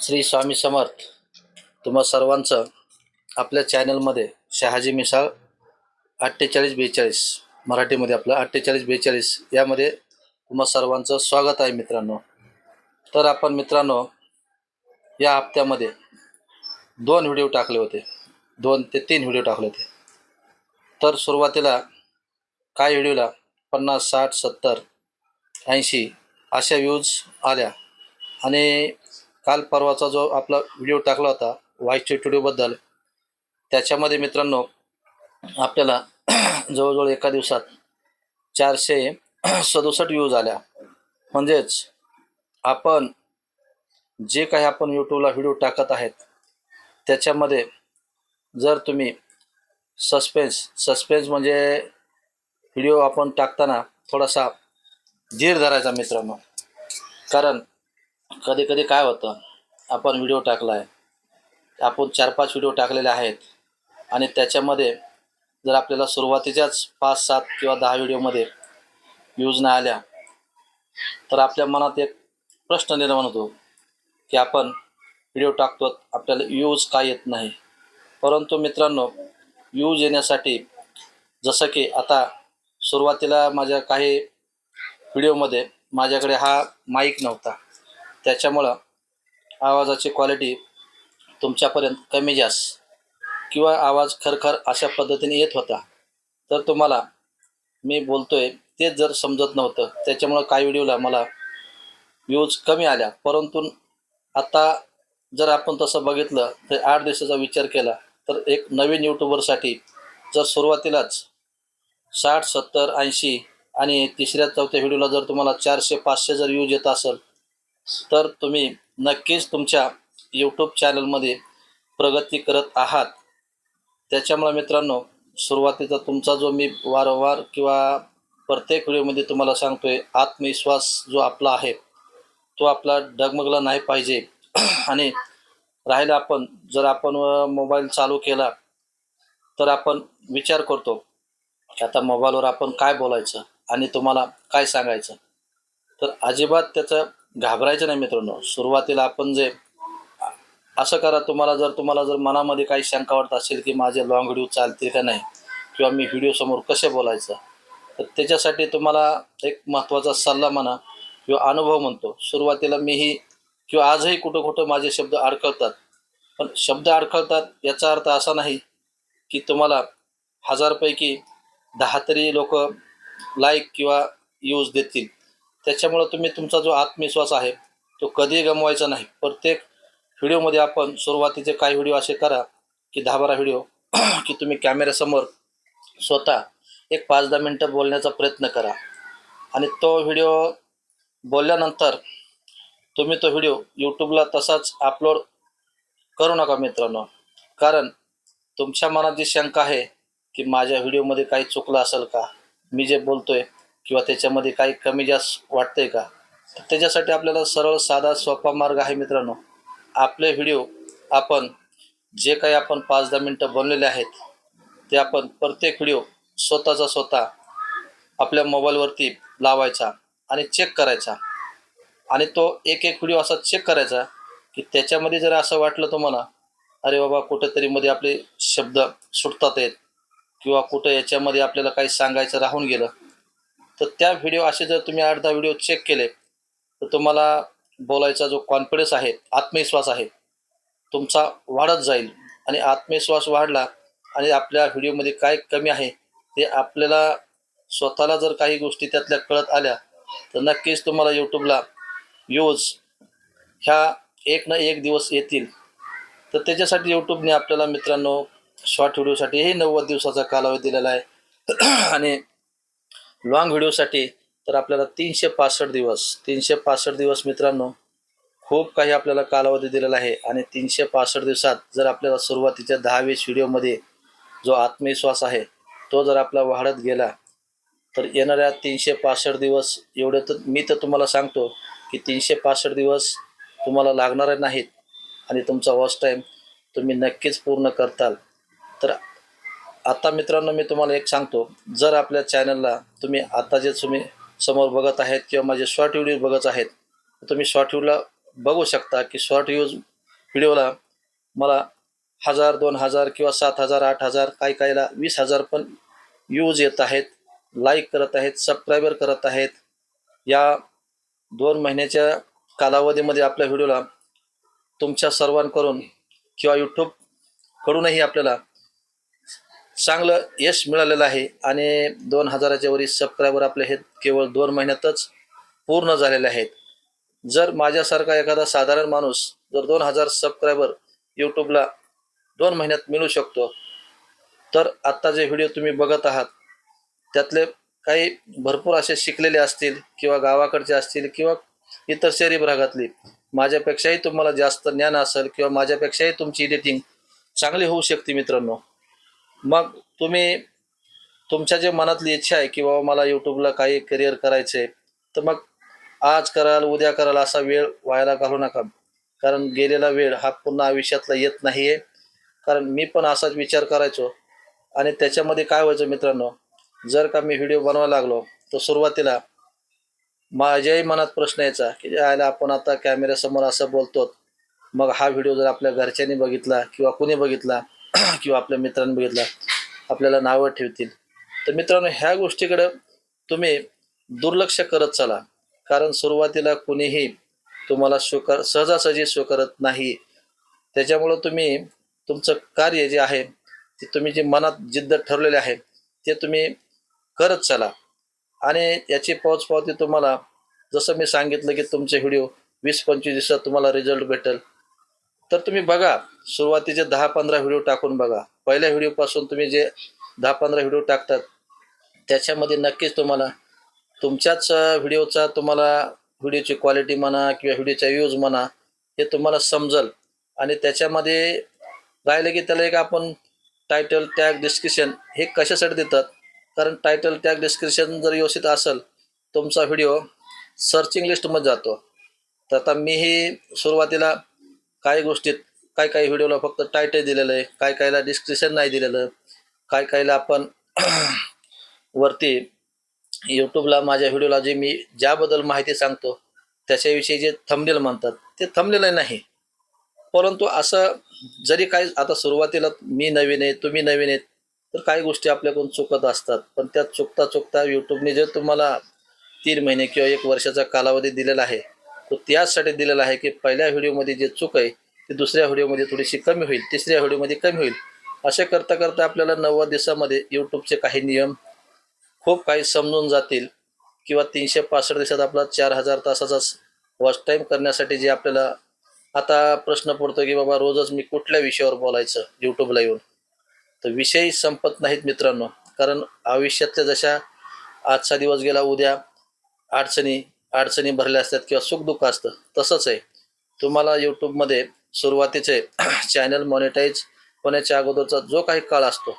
श्री स्वामी समर्थ तुम्हा सर्वांचं आपल्या चॅनलमध्ये शहाजी मिसाळ अठ्ठेचाळीस बेचाळीस मराठीमध्ये आपलं अठ्ठेचाळीस बेचाळीस यामध्ये तुम्हा सर्वांचं स्वागत आहे मित्रांनो. तर आपण मित्रांनो या हप्त्यामध्ये दोन व्हिडिओ टाकले होते. दोन ते तीन व्हिडिओ टाकले होते. तर सुरुवातीला काही व्हिडिओला पन्नास साठ सत्तर ऐंशी अशा व्ह्यूज आल्या आणि काल परवाचा जो आपला व्हिडिओ टाकला होता व्हाईट स्टुडिओबद्दल त्याच्यामध्ये मित्रांनो आपल्याला जवळजवळ एका दिवसात चारशे सदुसष्ट व्ह्यूज आल्या. म्हणजेच आपण जे काही आपण यूट्यूबला व्हिडिओ टाकत आहेत त्याच्यामध्ये जर तुम्ही सस्पेन्स सस्पेन्स म्हणजे व्हिडिओ आपण टाकताना थोडासा धीर धरायचा मित्रांनो. कारण कधी कधी काय होतं आपण व्हिडिओ टाकला आहे आपण चार पाच व्हिडिओ टाकलेले आहेत आणि त्याच्यामध्ये जर आपल्याला सुरुवातीच्याच पाच सात किंवा दहा व्हिडिओमध्ये व्ह्यूज नाही आल्या तर आपल्या मनात एक प्रश्न निर्माण होतो की आपण व्हिडिओ टाकतो आपल्याला व्ह्यूज का येत नाही? परंतु मित्रांनो व्ह्यूज येण्यासाठी जसं की आता सुरुवातीला माझ्या काही व्हिडिओमध्ये माझ्याकडे हा माईक नव्हता. त्याच्यामुळं आवाजाची क्वालिटी तुमच्यापर्यंत कमी जास्त किंवा आवाज खरखर अशा पद्धतीने येत होता. तर तुम्हाला मी बोलतोय तेच जर समजत नव्हतं त्याच्यामुळं काही व्हिडिओला मला व्ह्यूज कमी आल्या. परंतु आता जर आपण तसं बघितलं तर आठ दिवसाचा विचार केला तर एक नवीन यूट्यूबरसाठी जर सुरुवातीलाच साठ सत्तर ऐंशी आणि तिसऱ्या चौथ्या व्हिडिओला जर तुम्हाला चारशे पाचशे जर व्ह्यूज येत असेल तर तुम्ही नक्कीच तुमच्या यूट्यूब चॅनलमध्ये प्रगती करत आहात. त्याच्यामुळे मित्रांनो सुरुवातीचा तुमचा जो मी वारंवार किंवा प्रत्येक व्हिडिओमध्ये तुम्हाला सांगतोय आत्मविश्वास जो आपला आहे तो आपला डगमगला नाही पाहिजे. आणि राहिला आपण जर आपण मोबाईल चालू केला तर आपण विचार करतो की आता मोबाईलवर आपण काय बोलायचं आणि तुम्हाला काय सांगायचं. तर अजिबात त्याचं घाबरायचं नाही मित्रांनो. सुरुवातीला आपण जे असं करा तुम्हाला जर तुम्हाला जर मनामध्ये काही शंका वाटत असेल की माझे लॉंग व्हिडिओ चालतील का नाही किंवा मी व्हिडिओ समोर कसे बोलायचं तर त्याच्यासाठी तुम्हाला एक महत्त्वाचा सल्ला म्हणा किंवा अनुभव म्हणतो. सुरुवातीला मीही किंवा आजही कुठं कुठं माझे शब्द अडखळतात. पण शब्द अडखळतात याचा अर्थ असा नाही की तुम्हाला हजारपैकी दहा तरी लोक लाईक किंवा यूज देतील. त्याच्यामुळं तुम्ही तुमचा जो आत्मविश्वास आहे तो कधी गमवायचा नाही. प्रत्येक व्हिडिओमध्ये आपण सुरुवातीचे काही व्हिडिओ असे करा की दहा बारा व्हिडिओ की तुम्ही कॅमेऱ्यासमोर स्वतः एक पाच दहा मिनटं बोलण्याचा प्रयत्न करा. आणि तो व्हिडिओ बोलल्यानंतर तुम्ही तो व्हिडिओ यूट्यूबला तसाच अपलोड करू नका मित्रांनो. कारण तुमच्या मनात जी शंका आहे की माझ्या व्हिडिओमध्ये काही चुकलं असेल का मी जे बोलतोय किंवा त्याच्यामध्ये काही कमी जास्त वाटतंय का? तर त्याच्यासाठी आपल्याला सरळ साधा सोपा मार्ग आहे मित्रांनो. आपले व्हिडिओ आपण जे काही आपण पाच दहा मिनटं बनलेले आहेत ते आपण प्रत्येक व्हिडिओ स्वतःचा स्वतः आपल्या मोबाईलवरती लावायचा आणि चेक करायचा. आणि तो एक एक व्हिडिओ असा चेक करायचा की त्याच्यामध्ये जर असं वाटलं तुम्हाला अरे बाबा कुठेतरी मध्ये आपले शब्द सुटतात आहेत किंवा कुठं याच्यामध्ये आपल्याला काही सांगायचं राहून गेलं तर त्या व्हिडिओ असे जर तुम्ही आठ दहा व्हिडिओ चेक केले तर तुम्हाला बोलायचा जो कॉन्फिडन्स आहे आत्मविश्वास आहे तुमचा वाढत जाईल. आणि आत्मविश्वास वाढला आणि आपल्या व्हिडिओमध्ये काय कमी आहे ते आपल्याला स्वतःला जर काही गोष्टी त्यातल्या कळत आल्या तर नक्कीच तुम्हाला यूट्यूबला व्ह्यूज ह्या एक ना एक दिवस येतील. तर त्याच्यासाठी यूट्यूबने आपल्याला मित्रांनो शॉर्ट व्हिडिओसाठी हे नव्वद दिवसाचा कालावधी दिलेला आहे. आणि लॉंग व्हिडिओसाठी तर आपल्याला तीनशे पासष्ट दिवस तीनशे पासष्ट दिवस मित्रांनो खूप काही आपल्याला कालावधी दिलेला आहे. आणि तीनशे पासष्ट दिवसात जर आपल्याला सुरुवातीच्या दहा वीस व्हिडिओमध्ये जो आत्मविश्वास आहे तो जर आपला वाढत गेला तर येणाऱ्या तीनशे पासष्ट दिवस एवढे तर मी तर तुम्हाला सांगतो की तीनशे पासष्ट दिवस तुम्हाला लागणार नाहीत आणि तुमचा वॉच टाईम तुम्ही नक्कीच पूर्ण करताल. तर आता मित्रांनो मी तुम्हाला एक सांगतो. जर आपल्या चॅनलला तुम्ही आता जे तुम्ही समोर बघत आहेत किंवा माझे शॉर्ट व्हिडिओ बघत आहेत तर तुम्ही शॉर्ट व्हिडिओला बघू शकता की शॉर्ट व्ह्यूज व्हिडिओला मला हजार दोन हजार किंवा सात हजार आठ हजार काही काहीला वीस हजार पण व्ह्यूज येत आहेत. लाईक करत आहेत सबस्क्रायबर करत आहेत. या दोन महिन्याच्या कालावधीमध्ये आपल्या व्हिडिओला तुमच्या सर्वांकडून किंवा यूट्यूबकडूनही आपल्याला चांगलं यश मिळालेलं आहे. आणि दोन हजाराच्या वरील सबस्क्रायबर आपले हे केवळ दोन महिन्यातच पूर्ण झालेले आहेत. जर माझ्यासारखा एखादा साधारण माणूस जर दोन हजार सबस्क्रायबर यूट्यूबला दोन महिन्यात मिळू शकतो तर आत्ता जे व्हिडिओ तुम्ही बघत आहात त्यातले काही भरपूर असे शिकलेले असतील किंवा गावाकडचे असतील किंवा इतर शहरी भागातली माझ्यापेक्षाही तुम्हाला जास्त ज्ञान असेल किंवा माझ्यापेक्षाही तुमची एडिटिंग चांगली होऊ शकते मित्रांनो. मग तुम्ही तुमच्या जे मनातली इच्छा आहे की बाबा मला यूट्यूबला काही करिअर करायचं आहे तर मग आज कराल उद्या कराल असा वेळ व्हायला घालू नका. कारण गेलेला वेळ हा पुन्हा आयुष्यातला येत नाही आहे कारण मी पण असाच विचार करायचो. आणि त्याच्यामध्ये काय व्हायचं मित्रांनो जर का मी व्हिडिओ बनवायला लागलो तर सुरुवातीला माझ्याही मनात प्रश्न यायचा की यायला आपण आता कॅमेऱ्यासमोर असं बोलतो मग हा व्हिडिओ जर आपल्या घरच्यांनी बघितला किंवा कुणी बघितला किंवा आपल्या मित्रांनी बघितला आपल्याला नावं ठेवतील. तर मित्रांनो ह्या गोष्टीकडं तुम्ही दुर्लक्ष करत चला. कारण सुरुवातीला कुणीही तुम्हाला स्वीकार सहजासहजी स्वीकारत नाही. त्याच्यामुळं तुम्ही तुमचं कार्य जे आहे ते तुम्ही जे मनात जिद्द ठरलेले आहे ते तुम्ही करत चला. आणि याची पावच पावती तुम्हाला जसं मी सांगितलं की तुमचे व्हिडिओ वीस पंचवीस दिवसात तुम्हाला रिझल्ट भेटेल. तर तुम्ही बघा सुरुवातीचे दहा पंधरा व्हिडिओ टाकून बघा. पहिल्या व्हिडिओपासून तुम्ही जे दहा पंधरा व्हिडिओ टाकतात त्याच्यामध्ये नक्कीच तुम्हाला तुमच्याच व्हिडिओचा तुम्हाला व्हिडिओची क्वालिटी म्हणा किंवा व्हिडिओचा व्ह्यूज म्हणा हे तुम्हाला समजल. आणि त्याच्यामध्ये राहिलं की त्याला एक आपण टायटल टॅग डिस्क्रिप्शन हे कशासाठी देतात? कारण टायटल टॅग डिस्क्रिप्शन जर व्यवस्थित असेल तुमचा व्हिडिओ सर्चिंग लिस्टमध्ये जातो. तर आता मीही सुरुवातीला काही गोष्टीत काय काही व्हिडिओला फक्त टायटल दिलेलं आहे काय कायला डिस्क्रिप्शन नाही दिलेलं काय कायला आपण वरती यूट्यूबला माझ्या व्हिडिओला जे मी ज्याबद्दल माहिती सांगतो त्याच्याविषयी जे थंबनेल म्हणतात ते थंबलेलं नाही. परंतु असं जरी काही आता सुरुवातीला मी नवीन आहे तुम्ही नवीन आहेत तर काही गोष्टी आपल्याकडून चुकत असतात. पण त्या चुकता चुकता यूट्यूबने जर तुम्हाला तीन महिने किंवा एक वर्षाचा कालावधी दिलेला आहे तो त्याचसाठी दिलेला आहे की पहिल्या व्हिडिओमध्ये जे चूक आहे ती दुसऱ्या व्हिडिओमध्ये थोडीशी कमी होईल तिसऱ्या व्हिडिओमध्ये कमी होईल. असे करता करता आपल्याला नव्वद दिवसामध्ये यूट्यूबचे काही नियम खूप काही समजून जातील किंवा तीनशे पासष्ट दिवसात आपला चार हजार तासाचा वॉच टाईम करण्यासाठी जे आपल्याला आता प्रश्न पडतो की बाबा रोजच मी कुठल्या विषयावर बोलायचं यूट्यूबला येऊन? तर विषय संपत नाहीत मित्रांनो कारण आयुष्यातल्या जशा आजचा दिवस गेला उद्या अडचणी अडचणी भरल्या असतात किंवा सुखदुःख असतं तसंच आहे. तुम्हाला यूट्यूबमध्ये सुरुवातीचे चॅनल मॉनिटाईज होण्याच्या अगोदरचा जो काही काळ असतो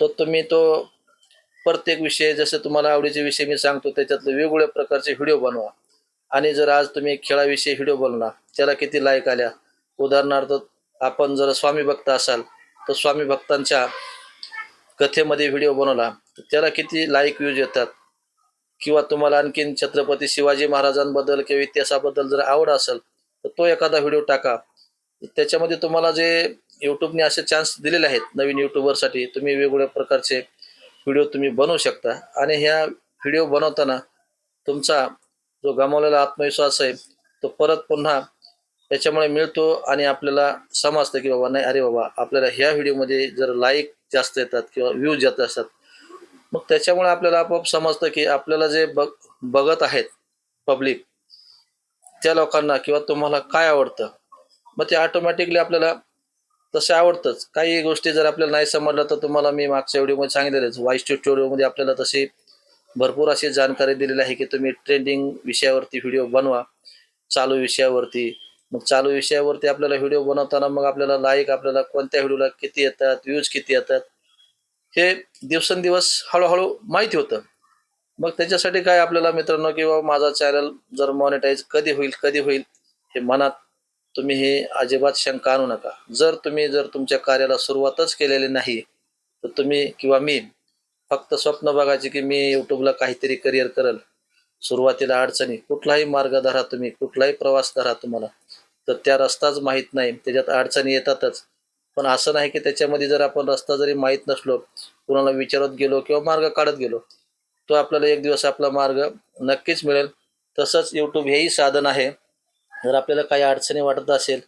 तो तुम्ही तो प्रत्येक विषय जसे तुम्हाला आवडीचे विषय मी सांगतो त्याच्यातले वेगवेगळ्या प्रकारचे व्हिडिओ बनवा. आणि जर आज तुम्ही खेळाविषयी व्हिडिओ बनवला त्याला किती लाईक आल्या? उदाहरणार्थ आपण जर स्वामी भक्त असाल तर स्वामी भक्तांच्या कथेमध्ये व्हिडिओ बनवला तर त्याला किती लाईक व्ह्यूज येतात? किंवा तुम्हाला आणखीन छत्रपती शिवाजी महाराजांबद्दल किंवा इतिहासाबद्दल जर आवड असेल तर तो एखादा व्हिडिओ टाका. त्याच्यामध्ये तुम्हाला जे यूट्यूबने असे चान्स दिलेले आहेत नवीन यूट्यूबरसाठी तुम्ही वेगवेगळ्या प्रकारचे व्हिडिओ तुम्ही बनवू शकता. आणि ह्या व्हिडिओ बनवताना तुमचा जो गमावलेला आत्मविश्वास आहे तो परत पुन्हा त्याच्यामुळे मिळतो आणि आपल्याला समजतं की बाबा नाही अरे बाबा आपल्याला ह्या व्हिडिओमध्ये जर लाईक जास्त येतात किंवा व्ह्यूज जास्त असतात मग त्याच्यामुळे आपल्याला आपोआप समजतं की आपल्याला जे बघ बघत आहेत पब्लिक त्या लोकांना किंवा तुम्हाला काय आवडतं? मग ते ऑटोमॅटिकली आपल्याला तसे आवडतंच. काही गोष्टी जर आपल्याला नाही समजलं तर तुम्हाला मी मागच्या व्हिडिओमध्ये सांगितलेलंच. वाईस ट्युटोरियलमध्ये आपल्याला तशी भरपूर अशी जाणकारी दिलेली आहे की तुम्ही ट्रेंडिंग विषयावरती व्हिडिओ बनवा चालू विषयावरती. मग चालू विषयावरती आपल्याला व्हिडिओ बनवताना मग आपल्याला लाईक आपल्याला कोणत्या व्हिडिओला किती येतात व्ह्यूज किती येतात हे दिवसेंदिवस हळूहळू माहिती होतं. मग त्याच्यासाठी काय आपल्याला मित्रांनो किंवा माझा चॅनल जर मॉनिटाईज कधी होईल कधी होईल हे मनात तुम्ही हे अजिबात शंका आणू नका. जर तुम्ही जर तुमच्या कार्याला सुरुवातच केलेली नाही तर तुम्ही किंवा मी फक्त स्वप्न बघायचे की मी यूट्यूबला काहीतरी करिअर करेल. सुरुवातीला अडचणी कुठलाही मार्ग धरा तुम्ही कुठलाही प्रवास धरा तुम्हाला तर त्या रस्ताच माहीत नाही. त्याच्यात अडचणी येतातच. पण असं नाही की त्याच्यामध्ये जर आपण रस्ता जरी माहीत नसलो कुणाला विचारत गेलो किंवा मार्ग काढत गेलो तो आपल्याला एक दिवस आपला मार्ग नक्कीच मिळेल. तसंच यूट्यूब हेही साधन आहे. जर आपल्याला काही अडचणी वाटत असेल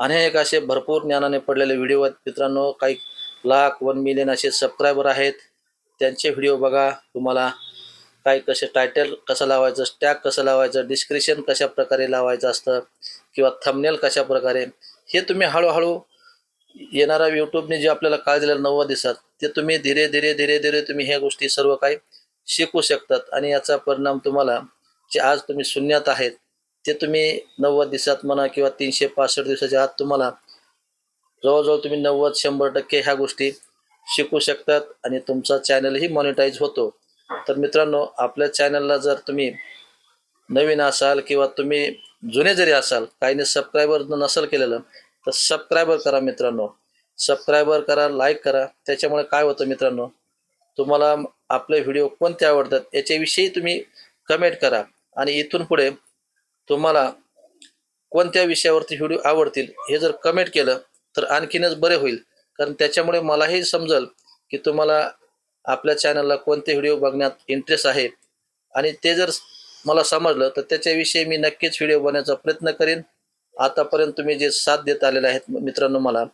अनेक असे भरपूर ज्ञानाने पडलेले व्हिडिओ आहेत मित्रांनो काही लाख वन मिलियन असे सबस्क्रायबर आहेत. त्यांचे व्हिडिओ बघा. तुम्हाला काय कसे टायटल कसं लावायचं स्टॅग कसं लावायचं डिस्क्रिप्शन कशा प्रकारे लावायचं असतं किंवा थंबनेल कशा प्रकारे हे तुम्ही हळूहळू येणारा यूट्यूबने जे आपल्याला काळ दिलेला नव्वद दिवसात ते तुम्ही धीरे धीरे धीरे धीरे तुम्ही ह्या गोष्टी सर्व काही शिकू शकतात आणि याचा परिणाम तुम्हाला जे आज तुम्ही शून्यात आहेत ते तुम्ही नव्वद दिवसात म्हणा किंवा तीनशे पासष्ट दिवसाच्या आत तुम्हाला जवळजवळ तुम्ही नव्वद शंभर टक्के ह्या गोष्टी शिकू शकतात आणि तुमचा चॅनलही मॉनिटाईज होतो. तर मित्रांनो आपल्या चॅनलला जर तुम्ही नवीन असाल किंवा तुम्ही जुने जरी असाल काहीने सबस्क्रायबर नसेल केलेलं तर सबस्क्रायबर करा मित्रांनो. सबस्क्रायबर करा लाईक करा. त्याच्यामुळे काय होतं मित्रांनो? तुम्हाला आपले व्हिडिओ कोणते आवडतात याच्याविषयी तुम्ही कमेंट करा. आणि इथून पुढे तुम्हाला कोणत्या विषयावरती व्हिडिओ आवडतील हे जर कमेंट केलं तर आणखीनच बरे होईल. कारण त्याच्यामुळे मलाही समजल की तुम्हाला आपल्या चॅनलला कोणते व्हिडिओ बघण्यात इंटरेस्ट आहे. आणि ते जर मला समजलं तर त्याच्याविषयी मी नक्कीच व्हिडिओ बनण्याचा प्रयत्न करेन. आतापर्यंत तुम्ही जे साथ देत आलेले आहेत मित्रांनो मला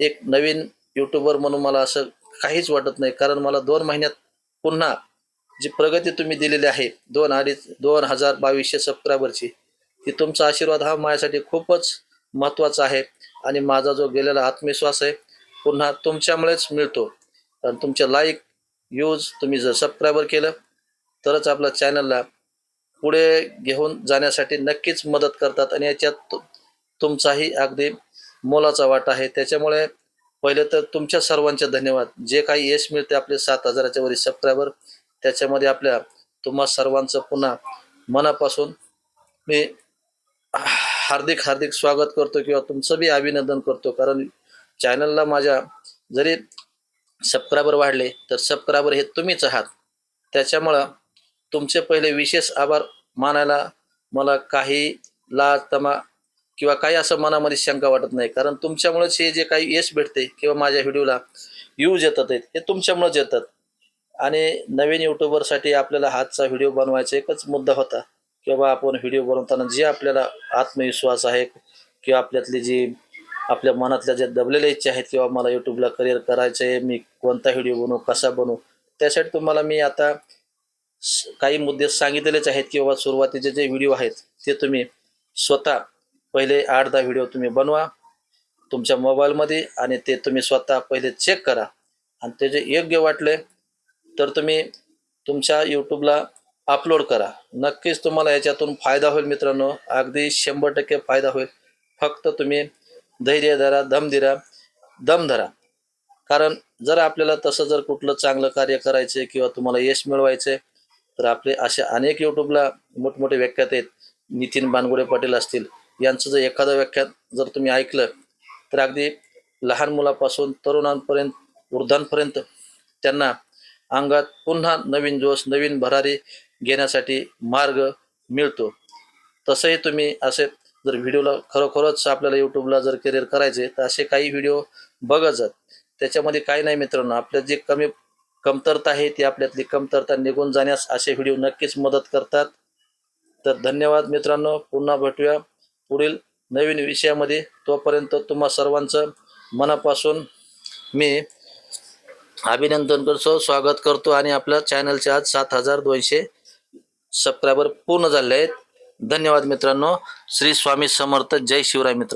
एक नवीन यूट्यूबर म्हणून मला असं काहीच वाटत नाही. कारण मला दोन महिन्यात पुन्हा जी प्रगती तुम्ही दिलेली आहे दोन अडीच दोन हजार बावीसशे सबस्क्रायबरची ती तुमचा आशीर्वाद हा माझ्यासाठी खूपच महत्त्वाचा आहे. आणि माझा जो गेलेला आत्मविश्वास आहे पुन्हा तुमच्यामुळेच मिळतो. कारण तुमचे लाईक यूज तुम्ही जर सबस्क्रायबर केलं तरच आपल्या चॅनलला पुढे घेऊन जाण्यासाठी नक्कीच मदत करतात. आणि याच्यात तुमचाही अगदी मोलाचा वाटा आहे. त्याच्यामुळे पहिले तर तुमच्या सर्वांचे धन्यवाद. जे काही यश मिळते आपले सात हजाराच्या वरील सबस्क्रायबर त्याच्यामध्ये आपल्या तुम्हा सर्वांचं पुन्हा मनापासून मी हार्दिक हार्दिक स्वागत करतो किंवा तुमचं बी अभिनंदन करतो. कारण चॅनलला माझ्या जरी सबस्क्रायबर वाढले तर सबस्क्रायबर हे तुम्हीच आहात. त्याच्यामुळं तुमचे पहिले विशेष आभार मानायला मला काही लाज तमा किंवा काही असं मनामध्ये शंका वाटत नाही. कारण तुमच्यामुळेच हे जे काही यश भेटते किंवा माझ्या व्हिडिओला व्ह्यूज येतात आहेत हे तुमच्यामुळेच येतात. आणि नवीन यूट्यूबरसाठी आपल्याला हातचा व्हिडिओ बनवायचा एकच मुद्दा होता किंवा आपण व्हिडिओ बनवताना जे आपल्याला आत्मविश्वास आहे किंवा आपल्यातली जी आपल्या मनातल्या ज्या दबलेल्या इच्छा आहेत किंवा मला यूट्यूबला करिअर करायचं आहे मी कोणता व्हिडिओ बनवू कसा बनवू त्यासाठी तुम्हाला मी आता स- काही मुद्दे सांगितलेलेच आहेत किंवा सुरुवातीचे जे व्हिडिओ आहेत ते तुम्ही स्वतः पहिले आठ दहा व्हिडिओ तुम्ही बनवा तुमच्या मोबाईलमध्ये आणि ते तुम्ही स्वतः पहिले चेक करा. आणि ते जे योग्य वाटले तर तुम्ही तुमच्या यूट्यूबला अपलोड करा. नक्कीच तुम्हाला याच्यातून फायदा होईल मित्रांनो. अगदी शंभर टक्के फायदा होईल. फक्त तुम्ही धैर्य धरा दम धरा दम धरा. कारण जर आपल्याला तसं जर कुठलं चांगलं कार्य करायचं किंवा तुम्हाला यश मिळवायचं तर आपले असे अनेक यूट्यूबला मोठमोठे व्याख्यात आहेत. नितीन बानगुडे पाटील असतील यांचं जर एखादं व्याख्यान जर तुम्ही ऐकलं तर अगदी लहान मुलापासून तरुणांपर्यंत वृद्धांपर्यंत त्यांना अंगात पुन्हा नवीन जोश नवीन भरारी घेण्यासाठी मार्ग मिळतो. तसंही तुम्ही असे जर व्हिडिओला खरोखरच आपल्याला यूट्यूबला जर करिअर करायचे तर असे काही व्हिडिओ बघत जात त्याच्यामध्ये काही नाही मित्रांनो आपल्या जे कमी कमतरता आहे ती आपल्यातली कमतरता निघून जाण्यास असे व्हिडिओ नक्कीच मदत करतात. तर धन्यवाद मित्रांनो पुन्हा भेटूया. पुढील नवीन विषयामध्ये तोपर्यंत तुम्हा सर्वांचं मनापासून मी अभिनंदन करतो स्वागत करतो आणि आपल्या चॅनलचे आज सात हजार दोनशे सबस्क्रायबर पूर्ण झाले आहेत. धन्यवाद मित्रांनो. श्री स्वामी समर्थ. जय शिवराय मित्रांनो.